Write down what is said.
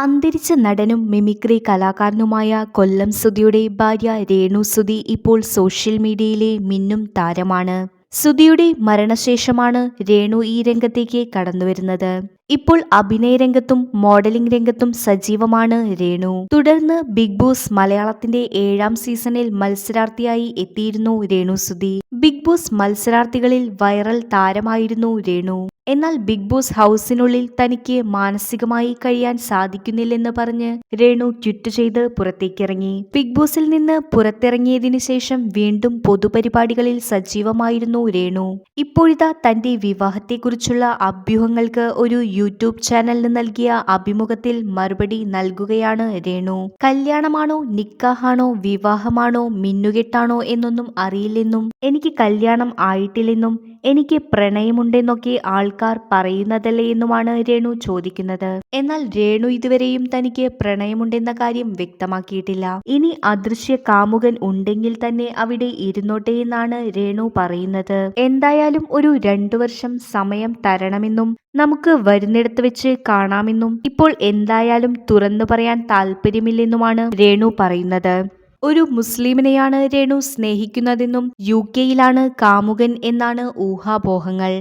അന്തരിച്ച നടനും മിമിക്രി കലാകാരനുമായ കൊല്ലം സുധിയുടെ ഭാര്യ രേണു സുധി ഇപ്പോൾ സോഷ്യൽ മീഡിയയിലെ മിന്നും താരമാണ്. സുധിയുടെ മരണശേഷമാണ് രേണു ഈ രംഗത്തേക്ക് കടന്നുവരുന്നത്. ഇപ്പോൾ അഭിനയ രംഗത്തും മോഡലിംഗ് രംഗത്തും സജീവമാണ് രേണു. തുടർന്ന് ബിഗ് ബോസ് മലയാളത്തിന്റെ ഏഴാം സീസണിൽ മത്സരാർത്ഥിയായി എത്തിയിരുന്നു രേണു സുധി. ബിഗ് ബോസ് മത്സരാർത്ഥികളിൽ വൈറൽ താരമായിരുന്നു രേണു. എന്നാൽ ബിഗ് ബോസ് ഹൗസിനുള്ളിൽ തനിക്ക് മാനസികമായി കഴിയാൻ സാധിക്കുന്നില്ലെന്ന് പറഞ്ഞ് രേണു ട്വിറ്റ് ചെയ്ത് പുറത്തേക്കിറങ്ങി. ബിഗ് ബോസിൽ നിന്ന് പുറത്തിറങ്ങിയതിനു ശേഷം വീണ്ടും പൊതുപരിപാടികളിൽ സജീവമായിരുന്നു രേണു. ഇപ്പോഴിതാ തന്റെ വിവാഹത്തെക്കുറിച്ചുള്ള അഭ്യൂഹങ്ങൾക്ക് ഒരു യൂട്യൂബ് ചാനലിന് നൽകിയ അഭിമുഖത്തിൽ മറുപടി നൽകുകയാണ് രേണു. കല്യാണമാണോ നിക്കാഹാണോ വിവാഹമാണോ മിന്നുകെട്ടാണോ എന്നൊന്നും അറിയില്ലെന്നും എനിക്ക് കല്യാണം ആയിട്ടില്ലെന്നും എനിക്ക് പ്രണയമുണ്ടെന്നൊക്കെ ആൾക്കാർ പറയുന്നതല്ലേ എന്നുമാണ് രേണു ചോദിക്കുന്നത്. എന്നാൽ രേണു ഇതുവരെയും തനിക്ക് പ്രണയമുണ്ടെന്ന കാര്യം വ്യക്തമാക്കിയിട്ടില്ല. ഇനി അദൃശ്യ കാമുകൻ ഉണ്ടെങ്കിൽ തന്നെ അവിടെ ഇരുന്നോട്ടെ എന്നാണ് രേണു പറയുന്നത്. എന്തായാലും ഒരു രണ്ടു വർഷം സമയം തരണമെന്നും നമുക്ക് വരുന്നിടത്ത് വെച്ച് കാണാമെന്നും ഇപ്പോൾ എന്തായാലും തുറന്നു പറയാൻ താല്പര്യമില്ലെന്നുമാണ് രേണു പറയുന്നത്. ഒരു മുസ്ലിമിനെയാണ് രേണു സ്നേഹിക്കുന്നതെന്നും യു കെയിലാണ് കാമുകൻ എന്നാണ് ഊഹാപോഹങ്ങൾ.